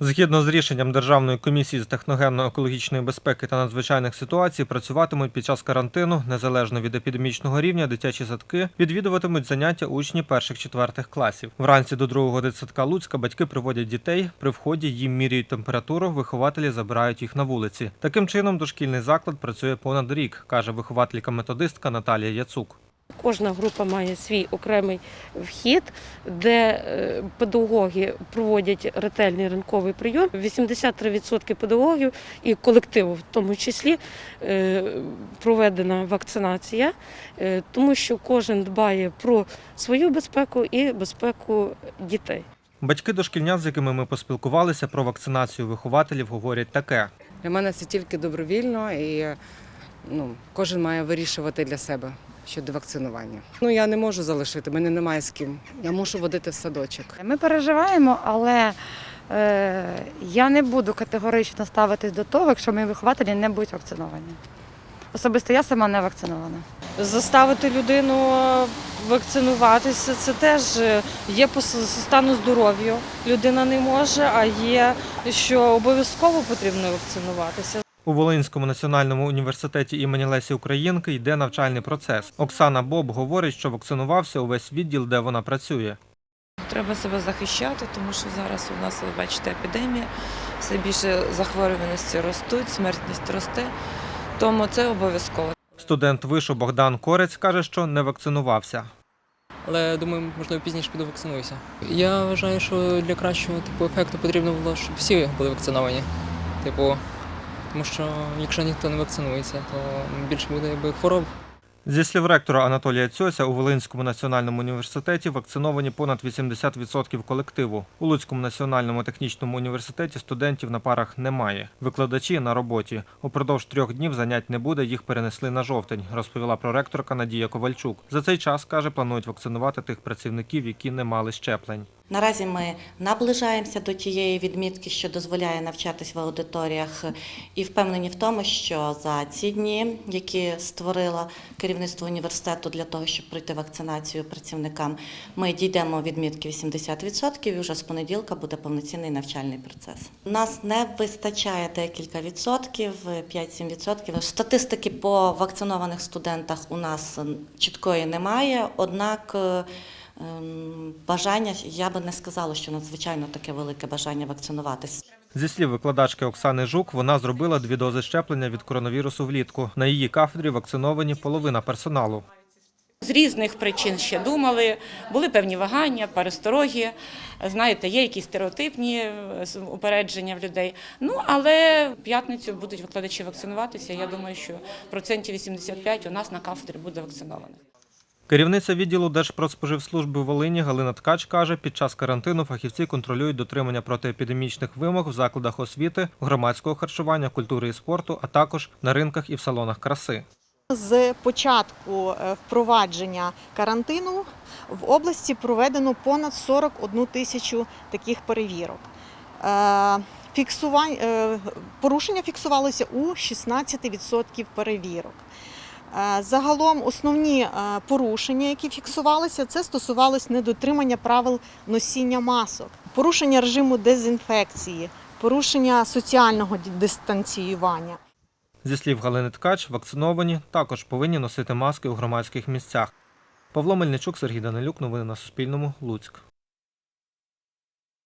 Згідно з рішенням Державної комісії з техногенно-екологічної безпеки та надзвичайних ситуацій, працюватимуть під час карантину незалежно від епідемічного рівня. Дитячі садки відвідуватимуть заняття учні перших-четвертих класів. Вранці до другого дитсадка Луцька батьки приводять дітей. При вході їм міряють температуру. Вихователі забирають їх на вулиці. Таким чином, дошкільний заклад працює понад рік, каже вихователька-методистка Наталія Яцук. Кожна група має свій окремий вхід, де е, педагоги проводять ретельний ринковий прийом. 83% педагогів і колективу, в тому числі, е, проведена вакцинація, е, тому що кожен дбає про свою безпеку і безпеку дітей. Батьки дошкільнят, з якими ми поспілкувалися про вакцинацію вихователів, говорять таке. Для мене це тільки добровільно і ну, кожен має вирішувати для себе щодо вакцинування. Ну я не можу залишити, мене немає з ким. Я мушу водити в садочок. Ми переживаємо, але е, я не буду категорично ставитись до того, якщо мої вихователі не будуть вакциновані. Особисто я сама не вакцинована. Заставити людину вакцинуватися це теж е, є по стану здоров'я. Людина не може, а є, що обов'язково потрібно вакцинуватися. У Волинському національному університеті імені Лесі Українки йде навчальний процес. Оксана Боб говорить, що вакцинувався увесь відділ, де вона працює. Треба себе захищати, тому що зараз у нас, ви бачите, епідемія, все більше захворюваності ростуть, смертність росте, тому це обов'язково. Студент вишу Богдан Корець каже, що не вакцинувався. Але думаю, можливо, пізніше піду вакцинуюся. Я вважаю, що для кращого типу ефекту потрібно було, щоб всі були вакциновані. Типу, тому що якщо ніхто не вакцинується, то більше буде якби хвороб. Зі слів ректора Анатолія Цьося, у Волинському національному університеті вакциновані понад 80% колективу. У Луцькому національному технічному університеті студентів на парах немає. Викладачі на роботі. Упродовж трьох днів занять не буде, їх перенесли на жовтень, розповіла проректорка Надія Ковальчук. За цей час, каже, планують вакцинувати тих працівників, які не мали щеплень. Наразі ми наближаємося до тієї відмітки, що дозволяє навчатись в аудиторіях, і впевнені в тому, що за ці дні, які створила керівництво університету для того, щоб пройти вакцинацію працівникам, ми дійдемо відмітки 80% і вже з понеділка буде повноцінний навчальний процес. У нас не вистачає декілька відсотків, 5-7 відсотків. Статистики по вакцинованих студентах у нас чіткої немає, однак. Ем, Бажання, я би не сказала, що надзвичайно таке велике бажання вакцинуватись. Зі слів викладачки Оксани Жук, вона зробила дві дози щеплення від коронавірусу влітку. На її кафедрі вакциновані половина персоналу. З різних причин ще думали, були певні вагання, перестороги. Знаєте, є якісь стереотипні е, упередження в людей. Ну але в п'ятницю будуть викладачі вакцинуватися. Я думаю, що процентів 85 у нас на кафедрі буде вакцинованих. Керівниця відділу Держпродспоживслужби Волині Галина Ткач каже, під час карантину фахівці контролюють дотримання протиепідемічних вимог в закладах освіти, громадського харчування, культури і спорту, а також на ринках і в салонах краси. З початку е, впровадження карантину в області проведено понад 41 тисячу таких перевірок. Е, фіксувань- е, Порушення фіксувалося у 16% перевірок. Е, Загалом основні е, порушення, які фіксувалися, це стосувалось недотримання правил носіння масок, порушення режиму дезінфекції, порушення соціального дистанціювання. Зі слів Галини Ткач, вакциновані також повинні носити маски у громадських місцях. Павло Мельничук, Сергій Данилюк. Новини на Суспільному. Луцьк.